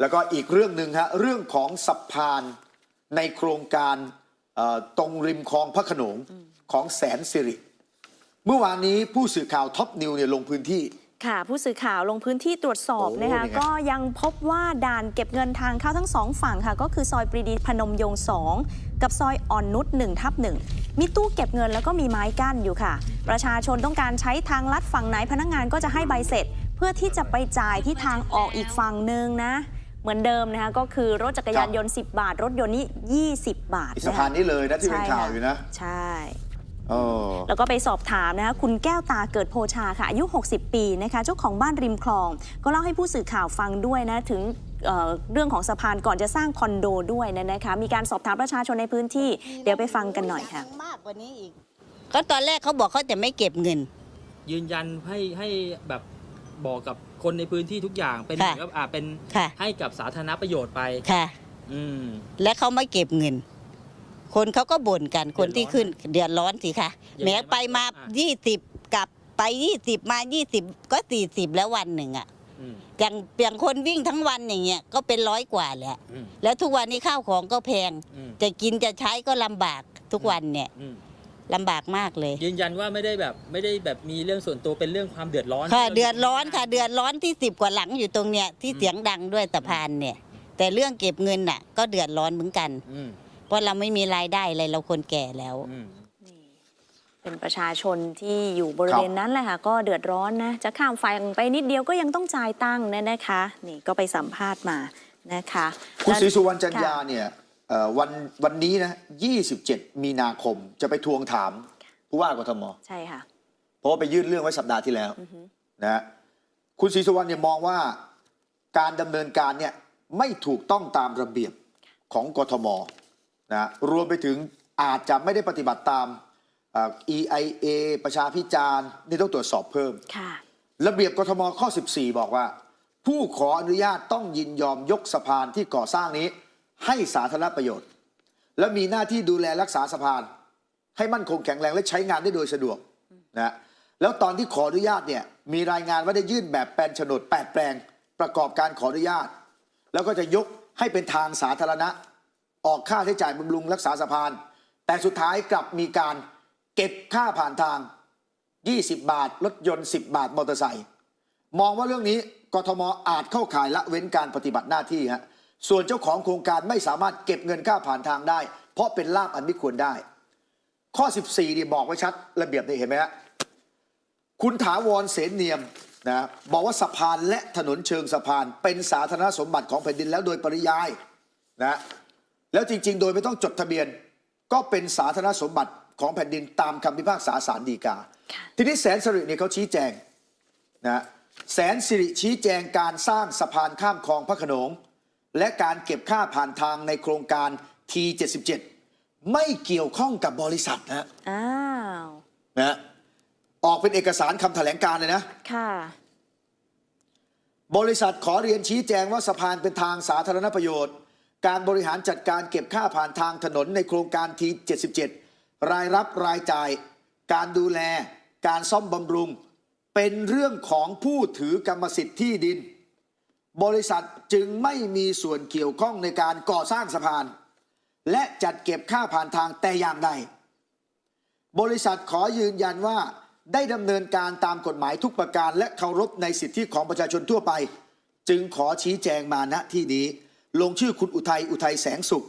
แล้วก็อีกเรื่องหนึ่งฮะเรื่องของสะพานในโครงการเอ่อตรงริมคลองพระโขนงของแสนสิริเมื่อวานนี้ผู้สื่อข่าวท็อปนิวเนี่ยลงพื้นที่ค่ะ ผู้สื่อข่าวลงพื้นที่ตรวจสอบโอ้นะคะนี่ไงก็ยังพบว่าด่านเก็บเงินทางเข้าทั้งสองฝั่งค่ะ ก็คือซอยปรีดีพนมยงค์2กับซอยอ่อนนุช1ทับ1มีตู้เก็บเงินแล้วก็มีไม้กั้นอยู่ค่ะ ประชาชนต้องการใช้ทางลัดฝั่งไหนพนักงานก็จะให้ใบเสร็จ เพื่อที่จะไปจ่ายที่ทางออกอีกฝั่งหนึ่งนะ เหมือนเดิมนะคะก็คือรถจักรยานยนต์ 10 บาท รถยนต์นี่20 บาทสะพานนี้เลยนะที่เป็นใช่ข่าวค่ะอยู่นะ ใช่เออแล้วก็ไปสอบถามนะคะคุณแก้วตาเกิดโพชาค่ะ อายุ 60 ปีนะคะเจ้าของบ้านริมคลอง ก็เล่าให้ผู้สื่อข่าวฟังด้วยนะถึงเอ่อเรื่องของสะพานก่อนจะสร้างคอนโดด้วยนะนะคะมีการสอบถามประชาชนในพื้นที่เดี๋ยวไปฟังกันหน่อยค่ะมากกว่านี้อีกก็ตอนแรกเขาบอกเขาจะไม่เก็บเงิน ยืนยันให้ให้แบบบอกกับ คนในพื้นที่ทุกอย่างเป็นเหค่ะมือนกับอ่าเป็นค่ะ ให้กับสาธารณประโยชน์ไป ค่ะ อืม และเขาไม่เก็บเงิน คนเขาก็บ่นกัน คนที่ขึ้นเดือดร้อนสิคะยังแหม้ไงไปมาบ้างอะ ยี่สิบกลับไปยี่สิบมายี่สิบก็สี่สิบแล้ววันหนึ่งอะอืมอย่างอย่างคนวิ่งทั้งวันอย่างเงี้ยก็เป็นร้อยกว่าแหละอืมแล้วทุกวันนี้ข้าวของก็แพง อืมจะกินจะใช้ก็ลำบากทุกวันเนี่ย อืม ลำบากมากเลย ยืนยันว่าไม่ได้แบบไม่ได้แบบมีเรื่องส่วนตัวเป็นเรื่องความเดือดร้อนค่ะเดือดร้อนค่ะเดือดร้อนที่สิบกว่าหลังอยู่ตรงเนี้ยที่เสียงดังด้วยสะพานเนี่ย แต่เรื่องเก็บเงินน่ะ ก็เดือดร้อนเหมือนกัน อืมเพราะเราไม่มีรายได้อะไรเราคนแก่แล้ว อืมนี่เป็นประชาชนที่อยู่บริเวณนั้นแหละค่ะ ก็เดือดร้อนนะ จะข้ามฝั่งไปนิดเดียวก็ยังต้องจ่ายตังค์นะนะคะ นี่ก็ไปสัมภาษณ์มานะคะ คุณศรีสุวรรณจันค่ะยาเนี่ยเอ่อ วันวันนี้นะ 27 มีนาคมจะไปทวงถามผู้ว่ากทม ใช่ค่ะ เพราะว่าไปยื่นเรื่องไว้สัปดาห์ที่แล้วอือฮึนะฮะคุณศรีสุวรรณเนี่ยมองว่าการดำเนินการเนี่ยไม่ถูกต้องตามระเบียบของกทมนะรวมไปถึงอาจจะไม่ได้ปฏิบัติตามเอ่อ EIA ประชาพิจารณ์นี่ต้องตรวจสอบเพิ่มค่ะระเบียบกทมข้อ 14 บอกว่า ผู้ขออนุญาตต้องยินยอมยกสะพานที่ก่อสร้างนี้ ให้สาธารณประโยชน์ และมีหน้าที่ดูแลรักษาสะพาน ให้มั่นคงแข็งแรงและใช้งานได้โดยสะดวกนะแล้วตอนที่ขออนุญาตเนี่ยมีรายงานว่าได้ยื่นแบบแปลนโฉนด8แปลงประกอบการขออนุญาต แล้วก็จะยกให้เป็นทางสาธารณะ ออกค่าใช้จ่ายบำรุงรักษาสะพาน แต่สุดท้ายกลับมีการเก็บค่าผ่านทาง 20 บาท รถยนต์ 10 บาทมอเตอร์ไซค์มองว่าเรื่องนี้กทมอาจเข้าข่ายละเว้นการปฏิบัติหน้าที่ฮะ ส่วนเจ้าของโครงการไม่สามารถเก็บเงินค่าผ่านทางได้ เพราะเป็นลาบอันไม่ควรได้ ข้อ 14นี่บอกไว้ชัดระเบียบนี่เห็นไหมฮะคุณถาวรเสนเนียมนะบอกว่าสะพานและถนนเชิงสะพาน เป็นสาธารณสมบัติของแผ่นดินแล้วโดยปริยายนะแล้วจริง ๆ โดยไม่ต้องจดทะเบียน ก็เป็นสาธารณสมบัติของแผ่นดินตามคำพิพากษาศาลฎีกาค่ะทีนี้แสนสิริเนี่ยเขาชี้แจงนะแสนสิริชี้แจงการสร้างสะพานข้ามคลองพระโขนง และการเก็บค่าผ่านทางในโครงการ T77 ไม่เกี่ยวข้องกับบริษัทนะอ้าวนะออกเป็นเอกสารคำแถลงการเลยนะ ค่ะ บริษัทขอเรียนชี้แจงว่าสะพานเป็นทางสาธารณประโยชน์ การบริหารจัดการเก็บค่าผ่านทางถนนในโครงการที77 รายรับรายจ่าย การดูแล การซ่อมบำรุง เป็นเรื่องของผู้ถือกรรมสิทธิ์ที่ดิน บริษัทจึงไม่มีส่วนเกี่ยวข้องในการก่อสร้างสะพาน และจัดเก็บค่าผ่านทางแต่อย่างใด บริษัทขอยืนยันว่าได้ดำเนินการตามกฎหมายทุกประการ และเคารพในสิทธิของประชาชนทั่วไป จึงขอชี้แจงมาณที่นี้ ลงชื่อคุณอุทัยอุทัยแสงสุข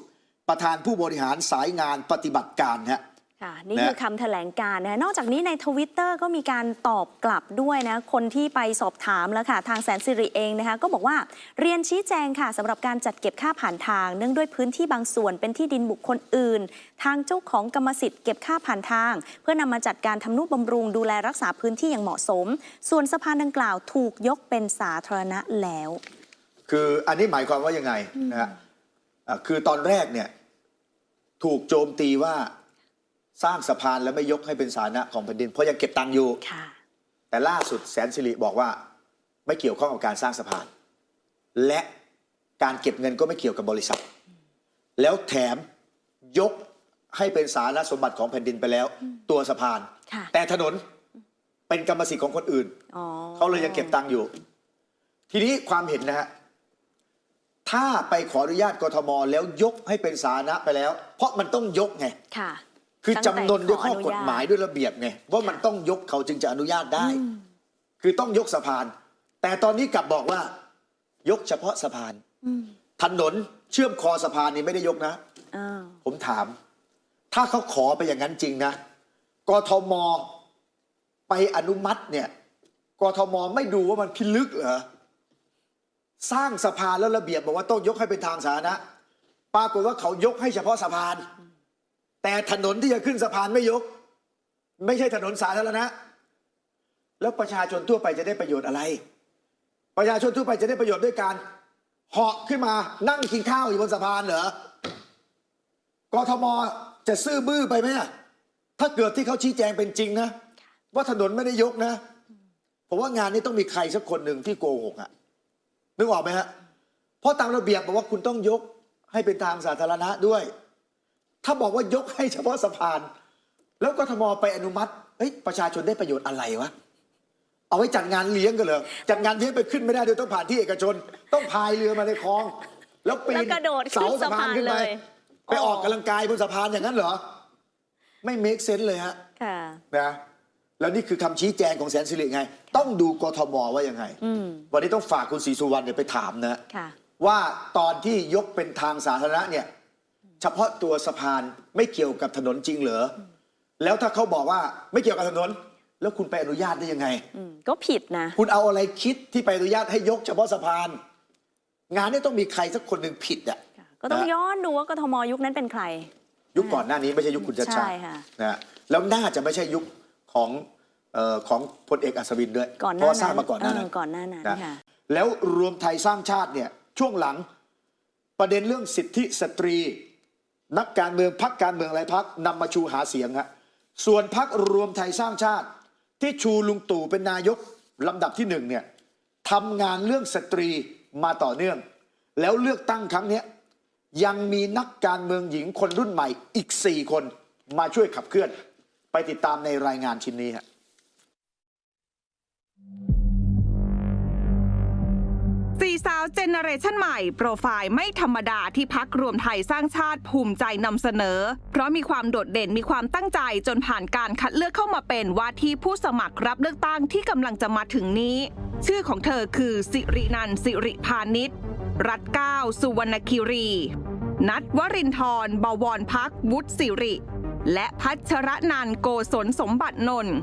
ประธานผู้บริหารสายงานปฏิบัติการฮะ ค่ะนี่นะคือคำแถลงการณ์นะนอกจากนี้ในทวิตเตอร์ก็มีการตอบกลับด้วยนะ คนที่ไปสอบถามแล้วค่ะ ทางแสนสิริเองนะคะ ก็บอกว่าเรียนชี้แจงค่ะสำหรับการจัดเก็บค่าผ่านทาง เนื่องด้วยพื้นที่บางส่วนเป็นที่ดินบุคคลอื่น ทางเจ้าของกรรมสิทธิ์เก็บค่าผ่านทาง เพื่อนำมาจัดการทำนุบำรุงดูแลรักษาพื้นที่อย่างเหมาะสม ส่วนสะพานดังกล่าวถูกยกเป็นสาธารณะแล้ว คืออันนี้หมายความว่ายังไงนะฮะอะคือตอนแรกเนี่ยถูกโจมตีว่า สร้างสะพานแล้วไม่ยกให้เป็นสาธารณะของแผ่นดิน เพราะยังเก็บตังค์อยู่ ค่ะ แต่ล่าสุดแสนสิริบอกว่า ไม่เกี่ยวข้องกับการสร้างสะพาน และการเก็บเงินก็ไม่เกี่ยวกับบริษัท แล้วแถมยกให้เป็นสาธารณสมบัติของแผ่นดินไปแล้ว ตัวสะพาน ค่ะ แต่ถนนเป็นกรรมสิทธิ์ของคนอื่น อ๋อเขาเลยยังเก็บตังค์อยู่ ทีนี้ความเห็นนะฮะ ถ้าไปขออนุญาตกทมแล้วยกให้เป็นสาธารณะไปแล้ว เพราะมันต้องยกไง ค่ะ คือตั้งแต่จำนนด้วยข้อขออนุกญาฎตหมายด้วยระเบียบไงว่ามันต้องยกเขาจึงจะอนุญาตได้อืมคือต้องยกสะพาน แต่ตอนนี้กลับบอกว่า ยกเฉพาะสะพานอืมถนนเชื่อมคอสะพานนี่ไม่ได้ยกนะอ้าวผมถาม ถ้าเขาขอไปอย่างนั้นจริงนะกทมไปอนุมัติเนี่ยกทมไม่ดูว่ามันพิลึกเหรอสร้างสะพานแล้วระเบียบบอกว่าต้องยกให้เป็นทางสาธารณะปรากฏว่าเขายกให้เฉพาะสะพาน แต่ถนนที่จะขึ้นสะพานไม่ยก ไม่ใช่ถนนสาธารณะ แล้วประชาชนทั่วไปจะได้ประโยชน์อะไร ประชาชนทั่วไปจะได้ประโยชน์ด้วยการเหาะขึ้นมานั่งกินข้าวอยู่บนสะพานเหรอกทมจะซื่อบื้อไปไหมอะถ้าเกิดที่เขาชี้แจงเป็นจริงนะ ว่าถนนไม่ได้ยกนะผมว่างานนี้ต้องมีใครสักคนหนึ่งที่โกหกอะนึกออกไหมฮะเพราะตามระเบียบบอกว่าคุณต้องยกให้เป็นทางสาธารณะด้วย ถ้าบอกว่ายกให้เฉพาะสะพาน แล้วกทมไปอนุมัติเฮ้ยประชาชนได้ประโยชน์อะไรวะเอาไว้จัดงานเลี้ยงกันเหรอจัดงานเลี้ยงไปขึ้นไม่ได้โดยต้องผ่านที่เอกชน ต้องพายเรือมาในคลอง แล้วปีนแล้วกระโดดขึ้นเสาสะพานขึ้นไปสะพานเลยไปออกกำลังกายบนสะพานอย่างนั้นเหรอ ไม่เมคเซนส์เลยฮะค่ะนะแล้วนี่คือคำชี้แจงของแสนสิริไง ต้องดูกทมว่ายังไงอืมวันนี้ต้องฝากคุณศรีสุวรรณเนี่ยไปถามนะค่ะว่าตอนที่ยกเป็นทางสาธารณะเนี่ย เฉพาะตัวสะพานไม่เกี่ยวกับถนนจริงเหรอแล้วถ้าเขาบอกว่าไม่เกี่ยวกับถนน แล้วคุณไปอนุญาตได้ยังไง อืมก็ผิดนะ คุณเอาอะไรคิดที่ไปอนุญาตให้ยกเฉพาะสะพาน งานนี้ต้องมีใครสักคนหนึ่งผิดอะ ก็ต้องนะ ย้อนดูว่ากทมยุคนั้นเป็นใคร ยุคก่อนหน้านี้ไม่ใช่ยุคคุณชาติชาใช่ติค่ะ นะฮะแล้วน่าจะไม่ใช่ยุคของเอ่อของพลเอกอัศวินด้วยก่อนหเพน้าราะว่าสร้างนั้นมาก่อนหน้านั้น เก่อนหน้านั้นนะค่ะ แล้วรวมไทยสร้างชาติเนี่ยช่วงหลังประเด็นเรื่องสิทธิสตรี นักการเมืองพักการเมืองหลายพักนำมาชูหาเสียงฮะส่วนพักรวมไทยสร้างชาติ ที่ชูลุงตู่เป็นนายกลำดับที่หนึ่งเนี่ยทำงานเรื่องสตรีมาต่อเนื่อง แล้วเลือกตั้งครั้งนี้ยังมีนักการเมืองหญิงคนรุ่นใหม่อีก 4 คนมาช่วยขับเคลื่อน ไปติดตามในรายงานชิ้นนี้ฮะ สี่สาวเจเนอเรชันใหม่ โปรไฟล์ไม่ธรรมดาที่พักรวมไทยสร้างชาติภูมิใจนำเสนอ เพราะมีความโดดเด่นมีความตั้งใจจนผ่านการคัดเลือกเข้ามาเป็นว่าที่ผู้สมัครรับเลือกตั้งที่กำลังจะมาถึงนี้ ชื่อของเธอคือ สิรินันสิริพานิชรัตเก้าสุวรรณคิรี นัทวรินทร์บวรพักวุฒิสิริ และพัชรนันโกศลสมบัตินนท์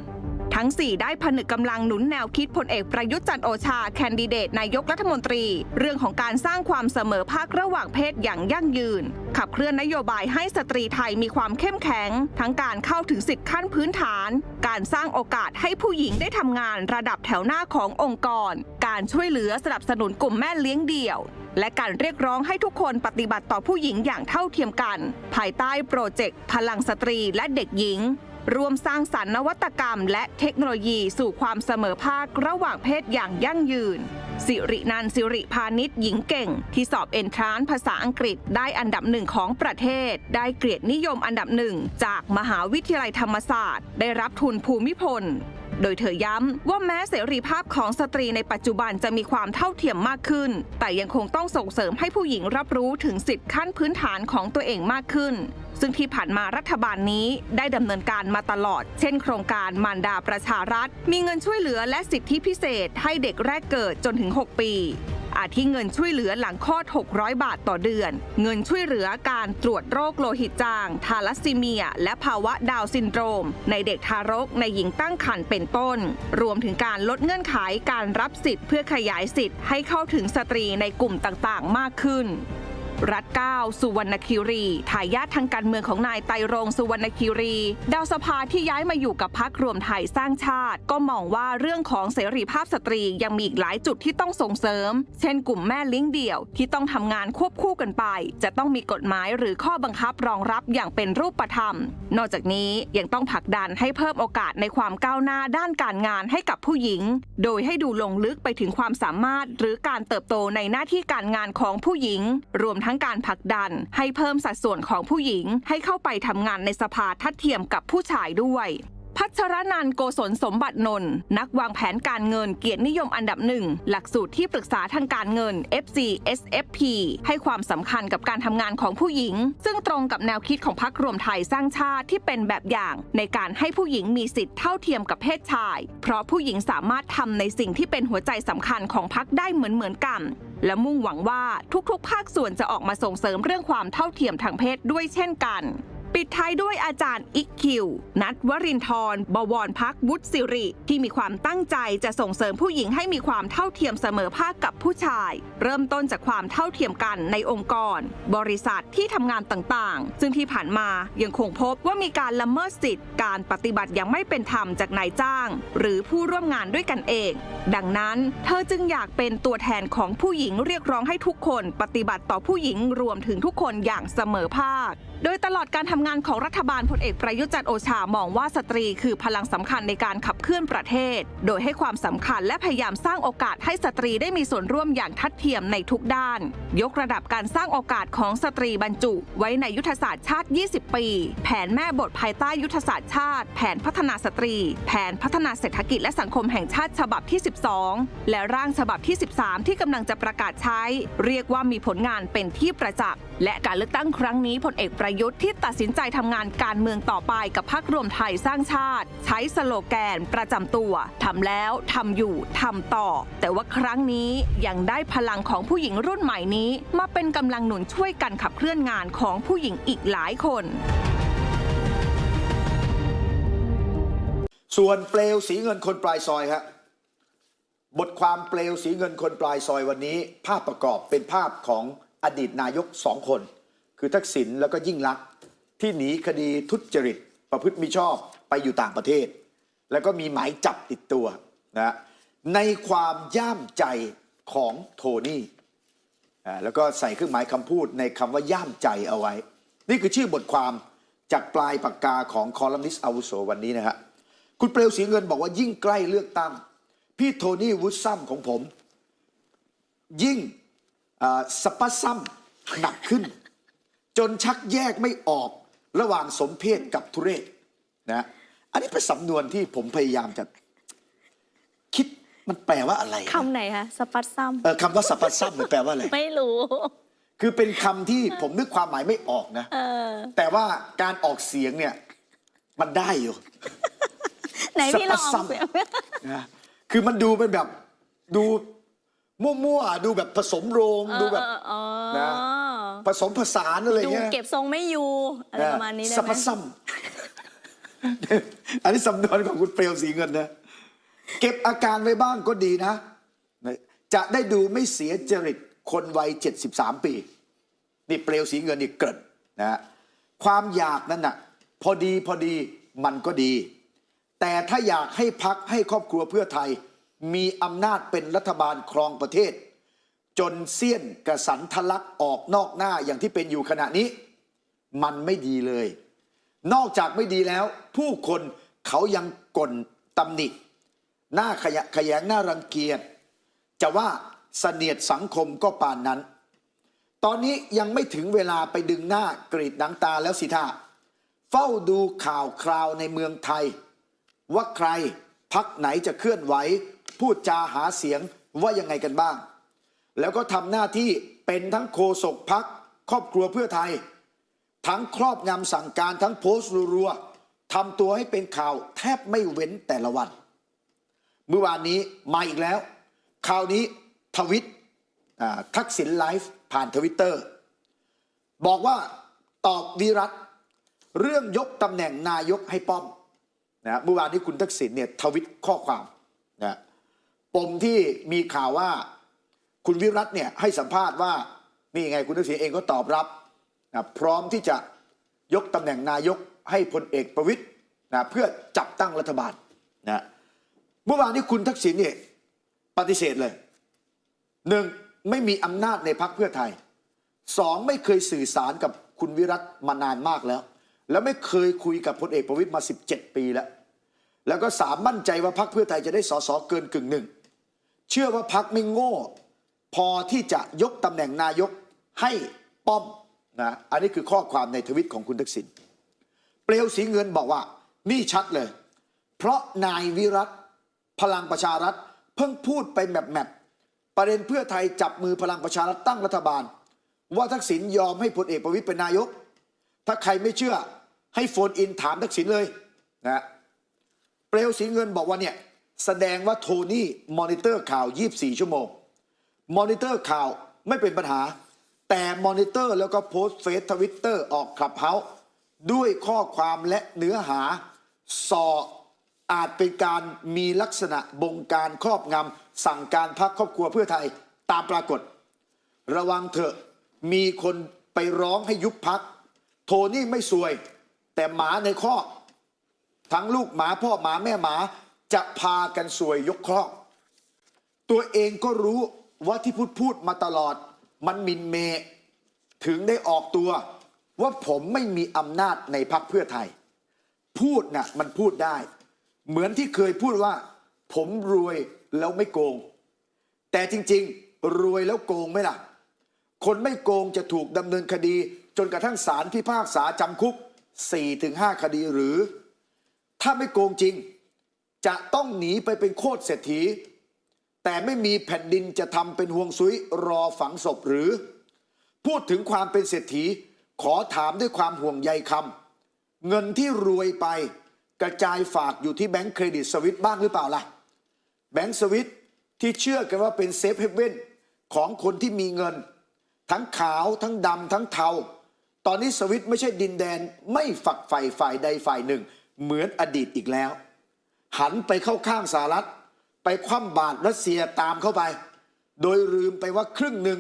ทั้ง 4 ได้ผนึกกำลังหนุนแนวคิดพลเอกประยุทธ์จันโอชา แคนดิเดตนายกรัฐมนตรี เรื่องของการสร้างความเสมอภาคระหว่างเพศอย่างยั่งยืน ขับเคลื่อนนโยบายให้สตรีไทยมีความเข้มแข็ง ทั้งการเข้าถึงสิทธิขั้นพื้นฐาน การสร้างโอกาสให้ผู้หญิงได้ทำงานระดับแถวหน้าขององค์กร การช่วยเหลือสนับสนุนกลุ่มแม่เลี้ยงเดี่ยวและการเรียกร้องให้ทุกคนปฏิบัติต่อผู้หญิงอย่างเท่าเทียมกัน ภายใต้โปรเจกต์พลังสตรีและเด็กหญิง ร่วมสร้างสรรค์นวัตกรรม และเทคโนโลยีสู่ความเสมอภาคระหว่างเพศอย่างยั่งยืน สิรินันสิริพานิชหญิงเก่ง ที่สอบเอนทรานภาษาอังกฤษได้อันดับหนึ่งของประเทศ ได้เกียรดนิยมอันดับหนึ่งจากมหาวิทยาลัยธรรมศาสตร์ ได้รับทุนภูมิพล โดยเธอย้ำว่าแม้เสรีภาพของสตรีในปัจจุบันจะมีความเท่าเทียมมากขึ้น แต่ยังคงต้องส่งเสริมให้ผู้หญิงรับรู้ถึงสิทธิขั้นพื้นฐานของตัวเองมากขึ้น ซึ่งที่ผ่านมารัฐบาลนี้ได้ดำเนินการมาตลอด เช่น โครงการมารดาประชารัฐ มีเงินช่วยเหลือและสิทธิพิเศษให้เด็กแรกเกิดจนถึง 6 ปี อาทิเงินช่วยเหลือหลังคลอด 600 บาทต่อเดือน เงินช่วยเหลือการตรวจโรคโลหิตจาง ทาลัสซีเมีย และภาวะดาวซินโดรม ในเด็กทารกในหญิงตั้งครรภ์เป็นต้น รวมถึงการลดเงื่อนไขการรับสิทธิ์เพื่อขยายสิทธิ์ให้เข้าถึงสตรีในกลุ่มต่างๆ มากขึ้น รัฐเก้าสุวรรณคิรีทายาททางการเมืองของนายไตรรงสุวรรณคิรี ดาวสภาที่ย้ายมาอยู่กับพักรวมไทยสร้างชาติ ก็มองว่าเรื่องของเสรีภาพสตรียังมีอีกหลายจุดที่ต้องส่งเสริม เช่นกลุ่มแม่ลี้ยงเดี่ยวที่ต้องทำงานควบคู่กันไป จะต้องมีกฎหมายหรือข้อบังคับรองรับอย่างเป็นรูปธรรม นอกจากนี้ยังต้องผลักดันให้เพิ่มโอกาสในความก้าวหน้าด้านการงานให้กับผู้หญิง โดยให้ดูลงลึกไปถึงความสามารถ หรือการเติบโตในหน้าที่การงานของผู้หญิง รวมทั้งั้งการผลักดัน ให้เพิ่มสัดส่วนของผู้หญิงให้เข้าไปทำงานในสภาทัดเทียมกับผู้ชายด้วย พัชรนันโกศลสมบัตินนท์นักวางแผนการเงินเกียรตินิยมอันดับหนึ่ง หลักสูตรที่ปรึกษาทางการเงิน FC SFP ให้ความสำคัญกับการทำงานของผู้หญิง ซึ่งตรงกับแนวคิดของพรรครวมไทยสร้างชาติที่เป็นแบบอย่าง ในการให้ผู้หญิงมีสิทธิ์เท่าเทียมกับเพศชาย เพราะผู้หญิงสามารถทำในสิ่งที่เป็นหัวใจสำคัญของพรรคได้เหมือนเหมือนๆกันและมุ่งหวังว่าทุกๆ ภาคส่วนจะออกมาส่งเสริมเรื่องความเท่าเทียมทางเพศด้วยเช่นกัน ปิดท้ายด้วยอาจารย์อิกคิว นัทวรินทร์บวรพักวุฒิสิริ ที่มีความตั้งใจจะส่งเสริมผู้หญิงให้มีความเท่าเทียมเสมอภาคกับผู้ชาย เริ่มต้นจากความเท่าเทียมกันในองค์กร บริษัทที่ทำงานต่างๆ ซึ่งที่ผ่านมายังคงพบว่ามีการละเมิดสิทธิ์ การปฏิบัติอย่างไม่เป็นธรรมจากนายจ้าง หรือผู้ร่วมงานด้วยกันเอง ดังนั้น เธอจึงอยากเป็นตัวแทนของผู้หญิงเรียกร้องให้ทุกคน ปฏิบัติต่อผู้หญิงรวมถึงทุกคนอย่างเสมอภาค โดยตลอดการทำงานของรัฐบาลพลเอกประยุจันโอชามองว่าสตรีคือพลังสำคัญในการขับเคลื่อนประเทศ โดยให้ความสำคัญและพยายามสร้างโอกาสให้สตรีได้มีส่วนร่วมอย่างทัดเทียมในทุกด้าน ยกระดับการสร้างโอกาสของสตรีบรรจุ ไว้ในยุทธศาสตร์ชาติ 20 ปี แผนแม่บทภายใต้ยุทธศาสตร์ชาติ แผนพัฒนาสตรี แผนพัฒนาเศรษฐกิจและสังคมแห่งชาติฉบับที่ 12 และร่างฉบับที่ 13 ที่กำลังจะประกาศใช้ เรียกว่ามีผลงานเป็นที่ประจักษ์และการเลือกตั้งครั้งนี้พลเอกประยุทธ์ที่ตัดสินใจทำงานการเมืองต่อไปกับพรรครวมไทยสร้างชาติ ใช้สโลแกนประจำตัวทำแล้วทำอยู่ทำต่อ แต่ว่าครั้งนี้ยังได้พลังของผู้หญิงรุ่นใหม่นี้ มาเป็นกำลังหนุนช่วยกันขับเคลื่อนงานของผู้หญิงอีกหลายคนส่วนเปลวสีเงินคนปลายซอยครับบทความเปลวสีเงินคนปลายซอยวันนี้ ภาพประกอบเป็นภาพของอดีตนายกสองคน คือทักษิณแล้วก็ยิ่งลักษณ์ ที่หนีคดีทุจริต ประพฤติมิชอบไปอยู่ต่างประเทศ แล้วก็มีหมายจับติดตัวนะในความย่ามใจของโทนี่อ่าแล้วก็ใส่เครื่องหมายคำพูดในคำว่าย่ามใจเอาไว้ นี่คือชื่อบทความจากปลายปากกาของคอลัมนิสต์อาวุโสวันนี้นะครับคุณเปลวสีเงินบอกว่ายิ่งใกล้เลือกตั้ง พี่โทนี่วูดซัมของผม ยิ่งอ่าสปัสซัมหนักขึ้น จนชักแยกไม่ออก ระหว่างสมเพศกับทุเรศนะอันนี้เป็นสำนวนที่ผมพยายามจะคิดมันแปลว่าอะไรนะคำไหนคะสปัตซัมเออคำว่าสปัสซัมมันแปลว่าอะไร ไม่รู้ คือเป็นคำที่ผมนึกความหมายไม่ออกนะเออแต่ว่าการออกเสียงเนี่ย มันได้อยู่ ไหนพี่ลองออกเสียงนะคือมันดูเป็นแบบดูมั่วๆ ดูแบบผสมโรง ดูแบบเออเออนะ ผสมผสานอะไรดูเงี้ยเก็บทรงไม่อยู่อะไรประมาณนี้ได้สัพไหมพซัมอันนี้สำนวนของคุณเปลวสีเงินนะ เก็บอาการไว้บ้างก็ดีนะ จะได้ดูไม่เสียจริตคนวัย 73 ปี นี่เปลวสีเงินนี่เกิดนะฮะความอยากนั้นน่ะพอดีพอดีมันก็ดี แต่ถ้าอยากให้พักให้ครอบครัวเพื่อไทย มีอำนาจเป็นรัฐบาลครองประเทศ จนเสี้ยนกระสันทะลักออกนอกหน้าอย่างที่เป็นอยู่ขณะนี้ มันไม่ดีเลย นอกจากไม่ดีแล้ว ผู้คนเขายังกลตำหนิหน้าขยะแขยงหน้ารังเกียจจะว่าเสนียดสังคมก็ปานนั้น ตอนนี้ยังไม่ถึงเวลาไปดึงหน้ากรีดหนังตาแล้วสิท่าเฝ้าดูข่าวคราวในเมืองไทย ว่าใครพักไหนจะเคลื่อนไหว พูดจาหาเสียงว่ายังไงกันบ้าง แล้วก็ทำหน้าที่เป็นทั้งโฆษกพักครอบครัวเพื่อไทย ทั้งครอบงำสั่งการทั้งโพสต์รัวๆทำตัวให้เป็นข่าวแทบไม่เว้นแต่ละวัน เมื่อวานนี้มาอีกแล้ว คราวนี้ทวิตทักษิณไลฟ์ผ่านทวิตเตอร์ บอกว่าตอบวีรัตเรื่องยกตำแหน่งนายกให้ป้อมนะเมื่อวานนี้คุณทักษิณเนี่ยทวิตข้อความนะปมที่มีข่าวว่า คุณวิรัตเนี่ยให้สัมภาษณ์ว่านี่ไงคุณทักษิณเองก็ตอบรับนะพร้อมที่จะยกตำแหน่งนายกให้พลเอกประวิตยนะเพื่อจับตั้งรัฐบาลนะเมื่อวานนี้คุณทักษิณเนี่ยปฏิเสธเลยหนึ่งไม่มีอำนาจในพรรคเพื่อไทยสองไม่เคยสื่อสารกับคุณวิรัตมานานมากแล้ว แล้วไม่เคยคุยกับพลเอกประวิตยมา 17 ปีแล้ว แล้วก็สามมั่นใจว่าพรรคเพื่อไทยจะได้สสเกินกึ่งหนึ่งเชื่อว่าพักไม่โง่ พอที่จะยกตำแหน่งนายกให้ป้อมนะอันนี้คือข้อความในทวิตของคุณทักษิณเปลวสีเงินบอกว่า นี่ชัดเลย เพราะนายวิรัตพลังประชารัฐ เพิ่งพูดไปแมบแมบประเด็นเพื่อไทยจับมือพลังประชารัฐตั้งรัฐบาล ว่าทักษิณยอมให้พลเอกประวิตยเป็นนายก ถ้าใครไม่เชื่อให้โฟนอินถามทักษิณเลยนะเปลวสีเงินบอกว่าเนี่ยแสดงว่าโทนี่มอนิเตอร์ข่าว 24 ชั่วโมง มอนิเตอร์ข่าวไม่เป็นปัญหา แต่มอนิเตอร์แล้วก็โพสต์เฟซทวิตเตอร์ออกคลับเฮาด้วยข้อความและเนื้อหาสออาจเป็นการมีลักษณะบงการครอบงำสั่งการพักครอบครัวเพื่อไทยตามปรากฏ ระวังเถอะมีคนไปร้องให้ยุบพัก โทนี่ไม่ซวย แต่หมาในคอทั้งลูกหมาพ่อหมาแม่หมาจะพากันสวยยกครอกตัวเองก็รู้ ว่าที่พูดพูดมาตลอด มันมินเม ถึงได้ออกตัว ว่าผมไม่มีอำนาจในพักเพื่อไทย พูดนะ่ะมันพูดได้ เหมือนที่เคยพูดว่า ผมรวยแล้วไม่โกง แต่จริงๆ รวยแล้วโกงไหมล่ะ คนไม่โกงจะถูกดำเนินคดี จนกระทั่งศาลพิพากษาจำคุก 4-5 คดีหรือ ถ้าไม่โกงจริง จะต้องหนีไปเป็นโคตรเศรษฐี แต่ไม่มีแผ่นดินจะทำเป็นห่วงซุยรอฝังศพหรือ พูดถึงความเป็นเศรษฐีขอถามด้วยความห่วงใยคำเงินที่รวยไปกระจายฝากอยู่ที่แบงก์เครดิตสวิตบ้างหรือเปล่าล่ะ แบงก์สวิตที่เชื่อกันว่าเป็นเซฟเฮเว่นของคนที่มีเงิน ทั้งขาวทั้งดำทั้งเทา ตอนนี้สวิตไม่ใช่ดินแดนไม่ฝักใฝ่ฝ่ายใดฝ่ายหนึ่ง เหมือนอดีตอีกแล้ว หันไปเข้าข้างสหรัฐ ไปคว่ำบาตรรัสเซียตามเข้าไป โดยลืมไปว่าครึ่งหนึ่ง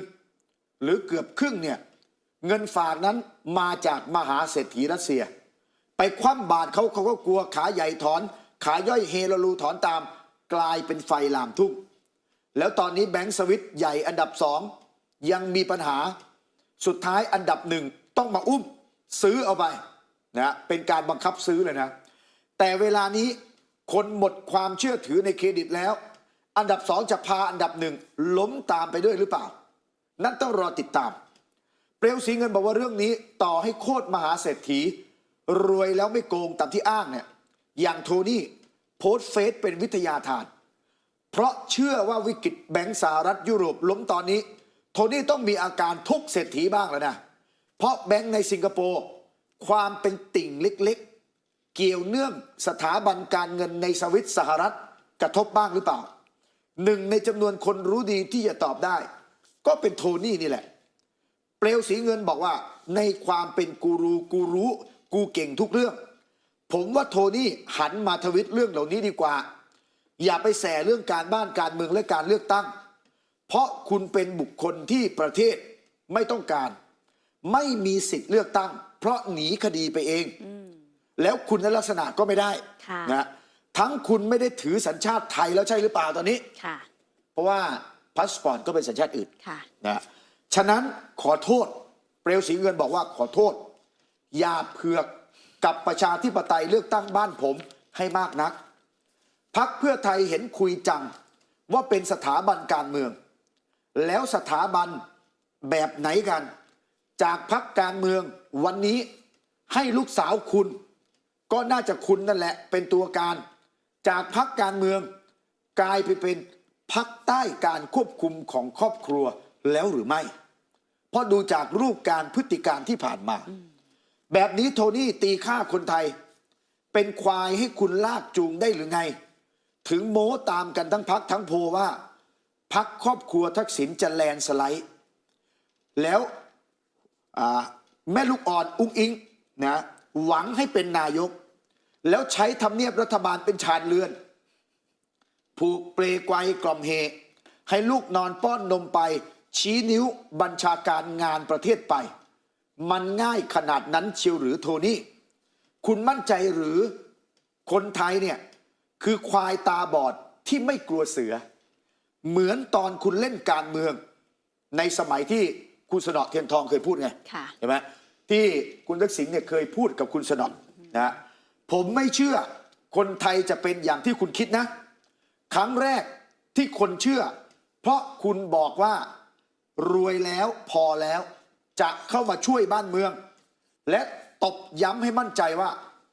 หรือเกือบครึ่งเนี่ยเงินฝากนั้นมาจากมหาเศรษฐีรัสเซีย ไปคว่ำบาตรเขาเขาก็กลัวขาใหญ่ถอน ขาย่อยเฮโลลูถอนตามกลายเป็นไฟลามทุ่งแล้วตอนนี้แบงก์สวิตใหญ่อันดับสองยังมีปัญหาสุดท้ายอันดับหนึ่งต้องมาอุ้มซื้อเอาไปนะเป็นการบังคับซื้อเลยนะ แต่เวลานี้ คนหมดความเชื่อถือในเครดิตแล้ว อันดับสองจะพาอันดับหนึ่งล้มตามไปด้วยหรือเปล่า นั่นต้องรอติดตาม เปลวสีเงินบอกว่าเรื่องนี้ต่อให้โคตรมหาเศรษฐี รวยแล้วไม่โกงตามที่อ้างเนี่ยอย่างโทนี่โพสเฟซเป็นวิทยาทาน เพราะเชื่อว่าวิกฤตแบงก์สหรัฐยุโรปล้มตอนนี้ โทนี่ต้องมีอาการทุกเศรษฐีบ้างแล้วนะเพราะแบงก์ในสิงคโปร์ความเป็นติ่งเล็ก เกี่ยวเนื่องสถาบันการเงินในสวิตสหรัฐกระทบบ้างหรือเปล่า หนึ่งในจำนวนคนรู้ดีที่จะตอบได้ ก็เป็นโทนี่นี่แหละ เปลวสีเงินบอกว่า ในความเป็นกูรูกูรู้กูเก่งทุกเรื่อง ผมว่าโทนี่หันมาทวิตเรื่องเหล่านี้ดีกว่า อย่าไปแส่เรื่องการบ้านการเมืองและการเลือกตั้ง เพราะคุณเป็นบุคคลที่ประเทศไม่ต้องการ ไม่มีสิทธิ์เลือกตั้ง เพราะหนีคดีไปเอง แล้วคุณลักษณะก็ไม่ได้ค่ะนะทั้งคุณไม่ได้ถือสัญชาติไทยแล้วใช่หรือเปล่าตอนนี้ ค่ะ เพราะว่าพาสปอร์ตก็เป็นสัญชาติอื่นค่ะ นะฉะนั้นขอโทษ เปลวสีเงินบอกว่าขอโทษ อย่าเผือกกับประชาธิปไตยเลือกตั้งบ้านผมให้มากนัก พักเพื่อไทยเห็นคุยจัง ว่าเป็นสถาบันการเมือง แล้วสถาบันแบบไหนกัน จากพักการเมืองวันนี้ให้ลูกสาวคุณ ก็น่าจะคุณนั่นแหละเป็นตัวการ จากพักการเมือง กลายไปเป็นพักใต้การควบคุมของครอบครัวแล้วหรือไม่ เพราะดูจากรูปการพฤติการที่ผ่านมา แบบนี้โทนี่ตีค่าคนไทย เป็นควายให้คุณลากจูงได้หรือไง ถึงโม้ตามกันทั้งพักทั้งโพว่าพักครอบครัวทักษิณจะแลนสไลด์ แล้วแม่ลูกอ่อนอุ้งอิงนะ หวังให้เป็นนายก แล้วใช้ทำเนียบรัฐบาลเป็นชานเรือน ผูกเปลไกวกล่อมเฮ ให้ลูกนอนป้อนนมไป ชี้นิ้วบัญชาการงานประเทศไป มันง่ายขนาดนั้นเชียวหรือโทนี่ คุณมั่นใจหรือคนไทยเนี่ย คือควายตาบอดที่ไม่กลัวเสือ เหมือนตอนคุณเล่นการเมือง ในสมัยที่คุณสนอเทียนทองเคยพูดไงค่ะใช่ไหม ที่คุณทักษิณเนี่ยเคยพูดกับคุณสนอนะผมไม่เชื่อคนไทยจะเป็นอย่างที่คุณคิดนะ ครั้งแรกที่คนเชื่อ เพราะคุณบอกว่ารวยแล้วพอแล้วจะเข้ามาช่วยบ้านเมือง และตบย้ำให้มั่นใจว่า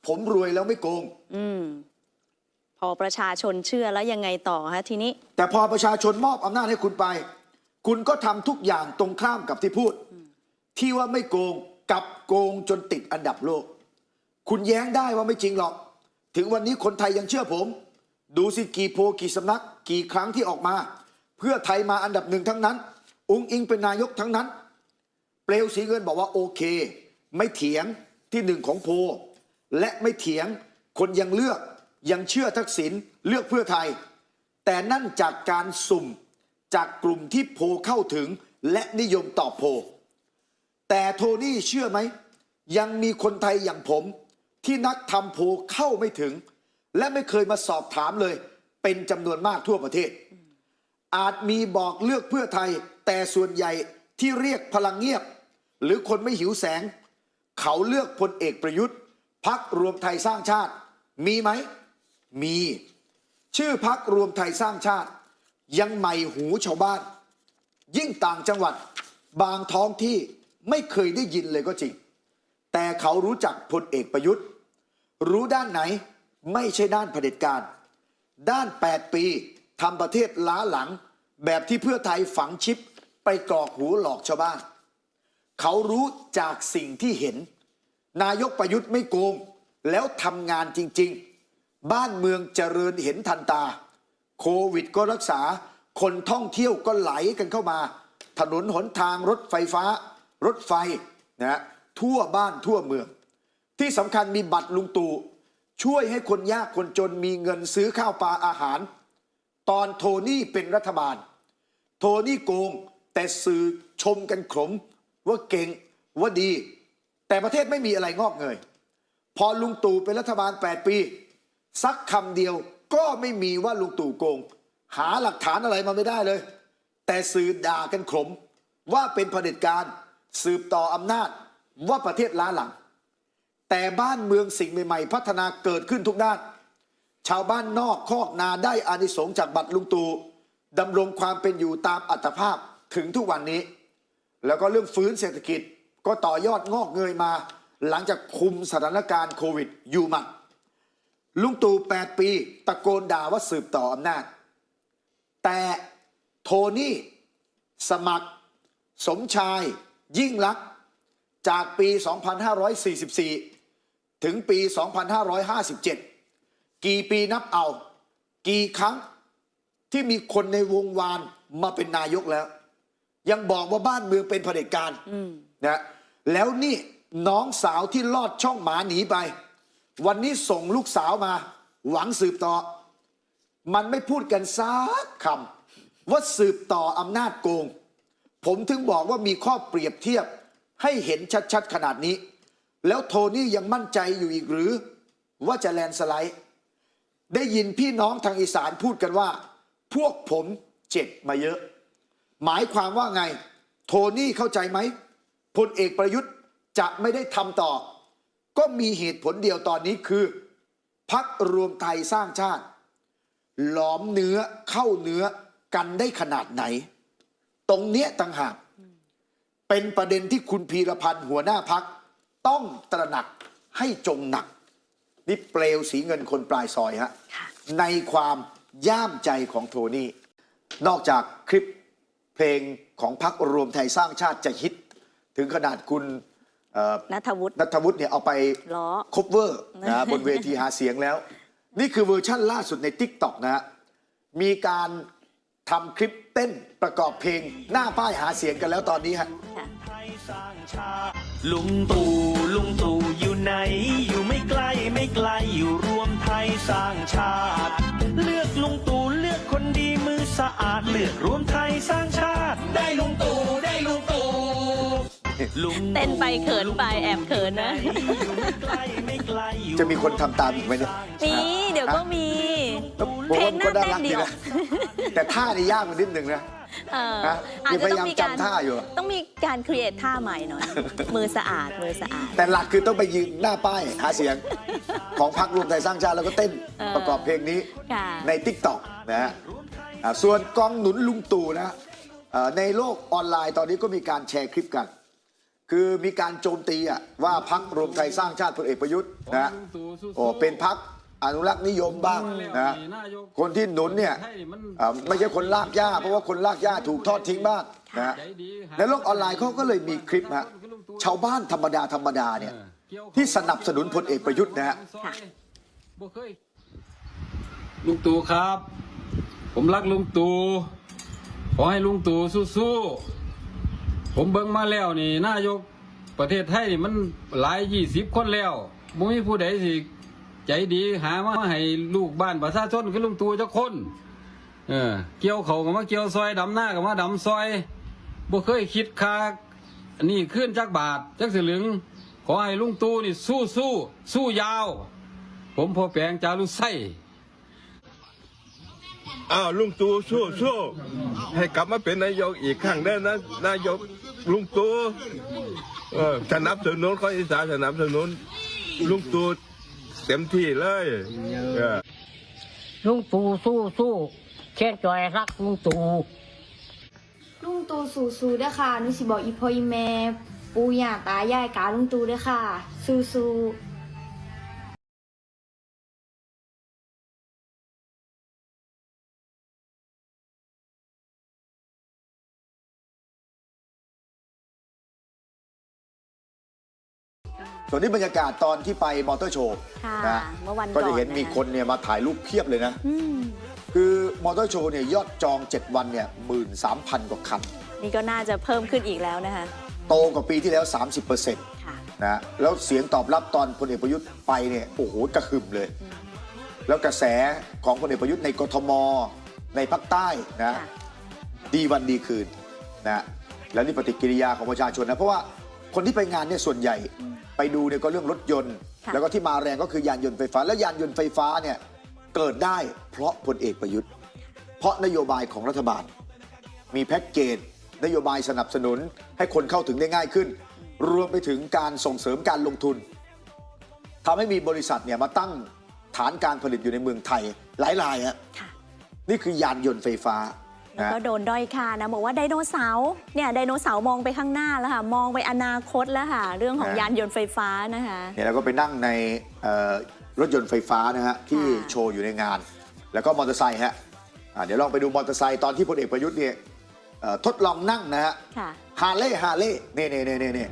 ผมรวยแล้วไม่โกงอืมพอประชาชนเชื่อแล้วยังไงต่อฮะทีนี้ แต่พอประชาชนมอบอำนาจให้คุณไป คุณก็ทำทุกอย่างตรงข้ามกับที่พูด ที่ว่าไม่โกง กับโกงจนติดอันดับโลก คุณแย้งได้ว่าไม่จริงหรอก ถึงวันนี้คนไทยยังเชื่อผม ดูสิกี่โพกี่สำนัก กี่ครั้งที่ออกมา เพื่อไทยมาอันดับหนึ่งทั้งนั้นอุ้งอิงเป็นนายกทั้งนั้น เปลวสีเงินบอกว่าโอเค ไม่เถียงที่หนึ่งของโพ และไม่เถียงคนยังเลือกยังเชื่อทักษิณเลือกเพื่อไทย แต่นั่นจากการสุ่มจากกลุ่มที่โพเข้าถึงและนิยมตอบโพ แต่โทนี่เชื่อไหม ยังมีคนไทยอย่างผม ที่นักทำโพเข้าไม่ถึง และไม่เคยมาสอบถามเลย เป็นจำนวนมากทั่วประเทศ อาจมีบอกเลือกเพื่อไทย แต่ส่วนใหญ่ที่เรียกพลังเงียบ หรือคนไม่หิวแสง เขาเลือกพลเอกประยุทธ์พักรวมไทยสร้างชาติ มีไหม มี ชื่อพักรวมไทยสร้างชาติ ยังใหม่หูชาวบ้าน ยิ่งต่างจังหวัด บางท้องที่ ไม่เคยได้ยินเลยก็จริง แต่เขารู้จักพลเอกประยุทธ์ รู้ด้านไหนไม่ใช่ด้านเผด็จการ ด้าน 8 ปีทำประเทศล้าหลัง แบบที่เพื่อไทยฝังชิปไปกรอกหูหลอกชาวบ้าน เขารู้จากสิ่งที่เห็น นายกประยุทธ์ไม่โกง แล้วทำงานจริง ๆ บ้านเมืองเจริญเห็นทันตา โควิดก็รักษา คนท่องเที่ยวก็ไหลกันเข้ามา ถนนหนทางรถไฟฟ้า รถไฟนะฮะทั่วบ้านทั่วเมือง ที่สำคัญมีบัตรลุงตู่ช่วยให้คนยากคนจนมีเงินซื้อข้าวปลาอาหาร ตอนโทนี่เป็นรัฐบาล โทนี่โกงแต่สื่อชมกันขมว่าเก่งว่าดี แต่ประเทศไม่มีอะไรงอกเงย พอลุงตู่เป็นรัฐบาล 8 ปี สักคำเดียวก็ไม่มีว่าลุงตู่โกง หาหลักฐานอะไรมาไม่ได้เลย แต่สื่อด่ากันขมว่าเป็นเผด็จการ สืบต่ออำนาจว่าประเทศล้าหลัง แต่บ้านเมืองสิ่งใหม่ ๆ พัฒนาเกิดขึ้นทุกด้าน ชาวบ้านนอกคอกนาได้อานิสงส์จากบัตรลุงตู่ดำรงความเป็นอยู่ตามอัตภาพถึงทุกวันนี้ แล้วก็เรื่องฟื้นเศรษฐกิจก็ต่อยอดงอกเงยมา หลังจากคุมสถานการณ์โควิดอยู่มาลุงตู่ 8 ปี ตะโกนด่าว่าสืบต่ออำนาจ แต่โทนี่ สมัคร สมชาย ยิ่งลักษณ์จากปี 2544 ถึงปี 2557 กี่ปีนับเอา กี่ครั้งที่มีคนในวงวานมาเป็นนายกแล้ว ยังบอกว่าบ้านเมืองเป็นเผด็จการนะแล้วนี่น้องสาวที่ลอดช่องหมาหนีไป วันนี้ส่งลูกสาวมา หวังสืบต่อ มันไม่พูดกันซักคำว่าสืบต่ออำนาจโกง ผมถึงบอกว่ามีข้อเปรียบเทียบให้เห็นชัดๆขนาดนี้ แล้วโทนี่ยังมั่นใจอยู่อีกหรือ ว่าจะแลนสไลด์ ได้ยินพี่น้องทางอีสานพูดกันว่า พวกผมเจ็บมาเยอะ หมายความว่าไง โทนี่เข้าใจไหมพลเอกประยุทธ์จะไม่ได้ทำต่อ ก็มีเหตุผลเดียวตอนนี้คือ พักรวมไทยสร้างชาติ หลอมเนื้อเข้าเนื้อกันได้ขนาดไหน ตรงเนี้ยต่างหากเป็นประเด็นที่คุณพีรพันธ์หัวหน้าพักต้องตระหนักให้จงหนัก นี่เปลวสีเงินคนปลายซอยฮะค่ะในความย่ามใจของโทนี่ นอกจากคลิปเพลงของพักรวมไทยสร้างชาติจะฮิต ถึงขนาดคุณเอ่อนัทวุฒินัทวุฒิเนี่ยเอาไปล้อคบเวอร์นะบนเวทีหาเสียงแล้ว นี่คือเวอร์ชั่นล่าสุดใน t ิ k t o k นะฮะมีการ ทำคลิปเต้นประกอบเพลง หน้าป้ายหาเสียงกันแล้วตอนนี้ฮะลุงตู่ลุงตู่อยู่ไหน อยู่ไม่ไกลไม่ไกลอยู่รวมไทยสร้างชาติ เลือกลุงตู่เลือกคนดีมือสะอาดเลือกรวมไทยสร้างชาติ ได้ลุงตู่ได้ลุงตู่ ลุงตู่เต้นไปเขินไปแอบเขินนะอยู่ไม่ไกลไม่ไกลอยู่จะมีคนทำตามอีกไหมเนี่ยมีเดี๋ยวก็มีผมเพลว่างมันน่าก็น่าเต้นรักดีดีออกนะแต่ท่านี่ยากมันนิดหนึ่งนะเออฮะอาจจะต้องมีการพยายามจำท่าอยู่ต้องมีการครีเอทท่าใหม่หน่อย มือสะอาดมือสะอาด แต่หลักคือต้องไปยืนหน้าป้ายหาเสียง ของพรรครวมไทยสร้างชาติแล้วก็เต้นเออประกอบเพลงนี้ค่ะใน t ิ k t o k นะฮะอ่าส่วนกองหนุนลุงตู่นะเอ่อในโลกออนไลน์ตอนนี้ก็มีการแชร์คลิปกัน คือมีการโจมตีอะว่าพักรวมไทยสร้างชาติพลเอกประยุทธ์นะโอ้เป็นพักอนุรักษ์นิยมบ้างนะคนที่หนุนเนี่ยไม่ใช่คนลากหญ้า เพราะว่าคนลากหญ้าถูกทอดทิ้งบ้างนะในโลกออนไลน์เขาก็เลยมีคลิปฮะชาวบ้านธรรมดาธรรมดาเนี่ยที่สนับสนุนพลเอกประยุทธ์นะฮะค่ะลุงตู่ครับ ผมรักลุงตู่ขอให้ลุงตู่สู้ๆ ผมเบิ่งมาแล้วนี่นายกประเทศไทยนี่มันหลายยี่สิบคนแล้วบ่มีผู้ใดสิใจดีหามาให้ลูกบ้านประชาชนคือลุงตู่จักคน เออ เกี่ยวเขาก็มาเกี่ยวซอยดำหน้าก็มาดำซอยบ่เคยคิดค่าอันนี้ขึ้นจักบาทจักสลึง ขอให้ลุงตู่นี่สู้สู้สู้ยาว ผมพอแปลงจารุไส้อ้าวลุงตู่สู้สู้ให้กลับมาเป็นนายกอีกครั้งได้นะนายก ลุงตู่เออสนับสนุนคนอีสานสนับสนุนลุงตู่เต็มที่เลยเออลุงตู่สู้สู้แค่จอยรักลุงตู่ลุงตูสู้สู้ๆเด้อค่ะหนุสิบอกอีพ่ออีแม่ปู่ย่าตายายกาลุงตูเด้อค่ะ สู้สู้ ส่วนนี้บรรยากาศตอนที่ไปมอเตอร์โชว์ค่ะนะเมื่อวันก็จะก่อนเห็นมีนะคะคนเนี่ยมาถ่ายรูปเพียบเลยนะอืมคือมอเตอร์โชว์เนี่ยยอดจอง 7 วันเนี่ยหมื่นสามพันกว่าคัน นี่ก็น่าจะเพิ่มขึ้นอีกแล้วนะคะ โตกว่าปีที่แล้ว 30%นะค่ะแล้วเสียงตอบรับตอนพลเอกประยุทธ์ไปเนี่ยโอ้โหกระหึ่มเลย แล้วกระแสของพลเอกประยุทธ์ในกทม ในภาคใต้นะค่ะดีวันดีคืนนะแล้วนี่ปฏิกิริยาของประชาชนนะ เพราะว่าคนที่ไปงานเนี่ยส่วนใหญ่ ไปดูเนี่ยก็เรื่องรถยนต์ ค่ะ แล้วก็ที่มาแรงก็คือยานยนต์ไฟฟ้า และยานยนต์ไฟฟ้าเนี่ยเกิดได้เพราะพลเอกประยุทธ์ เพราะนโยบายของรัฐบาล มีแพ็กเกจนโยบายสนับสนุนให้คนเข้าถึงได้ง่ายขึ้น รวมไปถึงการส่งเสริมการลงทุนทำให้มีบริษัทเนี่ยมาตั้งฐานการผลิตอยู่ในเมืองไทยหลายรายฮะ ค่ะ นี่คือยานยนต์ไฟฟ้า แล้วนะก็โดนด้อยค่านะบอกว่าไดโนเสาร์เนี่ยไดโนเสาร์มองไปข้างหน้าแล้วค่ะมองไปอนาคตแล้วค่ะเรื่องของนะยานยนต์ไฟฟ้านะคะเนี่ยเราก็ไปนั่งในเอ่อรถยนต์ไฟฟ้านะฮะที่ค่ะโชว์อยู่ในงาน แล้วก็มอเตอร์ไซค์ฮะอ่าเดี๋ยวลองไปดูมอเตอร์ไซค์ตอนที่พลเอกประยุทธ์เนี่ยเอ่อทดลองนั่งนะฮะค่ะฮาร์เลย์ฮาร์เลย์เน่เน่เน่เน่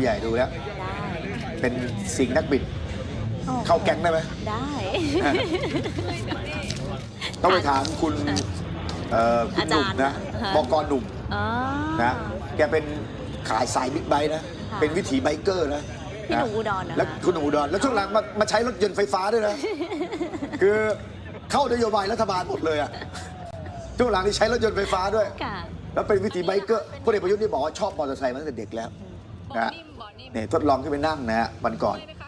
ผู้ใหญ่ดูแล้ว ได้เป็นสิงห์นักบิดโอ้เข้าแก๊งได้ไหม ได้ ต้องไปถามคุณเอ่อคุณหนุ่มอาจารย์นะฮะบกหนุ่มอ๋อ นะแกเป็นขายสายบิ๊กไบค์นะ ค่ะเป็นวิถีไบเกอร์นะพี่หนุ่มอุดรนะคะ แล้วคุณหนุ่มอุดรแล้วช่วงหลังมามาใช้รถยนต์ไฟฟ้าด้วยนะ คือเข้านโยบายรัฐบาลหมดเลยอะช่วงหลังนี่ใช้รถยนต์ไฟฟ้าด้วย ค่ะ แล้วเป็นวิถีไบเกอร์พลเอกประยุทธ์นี่บอกว่าชอบมอเตอร์ไซค์มาตั้งแต่เด็กแล้ว นะเนี่ยทดลองขึ้นไปนั่งนะฮะวันก่อนไม่ได้